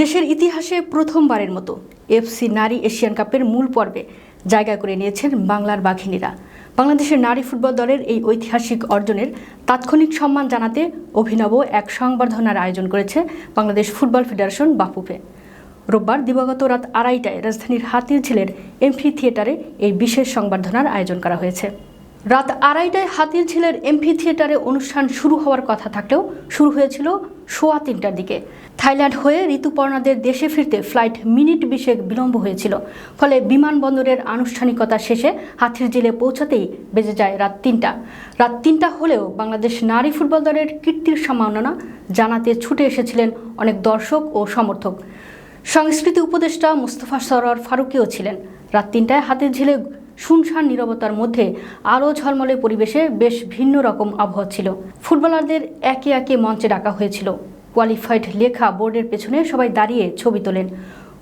দেশের ইতিহাসে প্রথমবারের মতো এফসি নারী এশিয়ান কাপের মূল পর্বে জায়গা করে নিয়েছেন বাংলার বাঘিনীরা। বাংলাদেশের নারী ফুটবল দলের এই ঐতিহাসিক অর্জনের তাৎক্ষণিক সম্মান জানাতে অভিনব এক সংবর্ধনার আয়োজন করেছে বাংলাদেশ ফুটবল ফেডারেশন বাফুফে। রোববার দিবাগত রাত আড়াইটায় রাজধানীর হাতির ঝিলের এমফি থিয়েটারে এই বিশেষ সংবর্ধনার আয়োজন করা হয়েছে। রাত আড়াইটায় হাতির ঝিলের এমফি থিয়েটারে অনুষ্ঠান শুরু হওয়ার কথা থাকলেও শুরু হয়েছিল সোয়া তিনটার দিকে। থাইল্যান্ড হয়ে ঋতুপর্ণাদের দেশে ফিরতে ফ্লাইট মিনিট বিশেক বিলম্ব হয়েছিল। ফলে বিমানবন্দরের আনুষ্ঠানিকতা শেষে হাতির ঝিলে পৌঁছাতেই বেজে যায় রাত তিনটা। রাত তিনটা হলেও বাংলাদেশ নারী ফুটবল দলের কীর্তির সম্মাননা জানাতে ছুটে এসেছিলেন অনেক দর্শক ও সমর্থক। সংস্কৃতি উপদেষ্টা মুস্তফা সরোয়ার ফারুকিও ছিলেন। রাত তিনটায় হাতের ঝিলে শুনশান নীরবতার মধ্যে আলো ঝলমলে পরিবেশে বেশ ভিন্ন রকম আবহাওয়া ছিল। ফুটবলারদের একে একে মঞ্চে ডাকা হয়েছিল। কোয়ালিফাইড লেখা বোর্ডের পেছনে সবাই দাঁড়িয়ে ছবি তোলেন।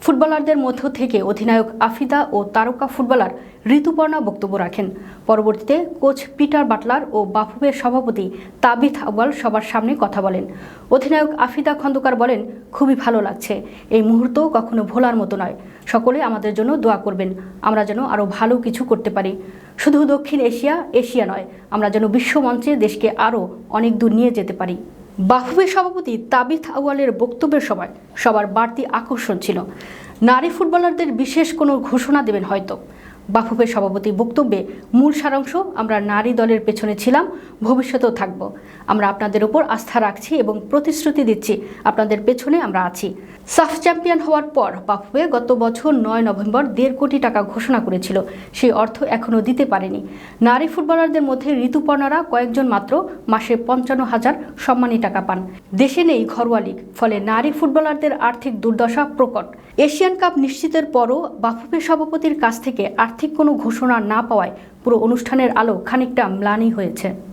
ফুটবলারদের মধ্য থেকে অধিনায়ক আফিদা ও তারকা ফুটবলার ঋতুপর্ণা বক্তব্য রাখেন। পরবর্তীতে কোচ পিটার বাটলার ও বাফুবের সভাপতি তাবিথ আউয়াল সবার সামনে কথা বলেন। অধিনায়ক আফিদা খন্দকার বলেন, খুবই ভালো লাগছে। এই মুহূর্ত কখনো ভোলার মতো নয়। সকলে আমাদের জন্য দোয়া করবেন। আমরা যেন আরও ভালো কিছু করতে পারি। শুধু দক্ষিণ এশিয়া এশিয়া নয়, আমরা যেন বিশ্বমঞ্চে দেশকে আরও অনেক দূর নিয়ে যেতে পারি। বাফুবের সভাপতি তাবিথ আওয়ালের বক্তব্যের সময় সবার বাড়তি আকর্ষণ ছিল। নারী ফুটবলারদের বিশেষ কোনো ঘোষণা দেবেন হয়তো। বাফুফের সভাপতি বক্তব্যে মূল সারাংশ, আমরা নারী দলের পেছনে ছিলাম, ভবিষ্যতেও থাকব। আমরা আপনাদের উপর আস্থা রাখছি এবং প্রতিশ্রুতি দিচ্ছি, আপনাদের পেছনে আমরা আছি। সাফ চ্যাম্পিয়ন হওয়ার পর বাফুফে গত বছর নয় নভেম্বর দেড় কোটি টাকা ঘোষণা করেছিল। সেই অর্থ এখনও দিতে পারেনি। নারী ফুটবলারদের মধ্যে ঋতুপর্ণারা কয়েকজন মাত্র মাসে পঞ্চান্ন হাজার সম্মানী টাকা পান। দেশে নেই ঘরোয়া লীগ, ফলে নারী ফুটবলারদের আর্থিক দুর্দশা প্রকট। এশিয়ান কাপ নিশ্চিতের পরও বাফুফে সভাপতির কাছ থেকে আর্থিক কোনো ঘোষণা না পাওয়ায় পুরো অনুষ্ঠানের আলো খানিকটা ম্লানি হয়েছে।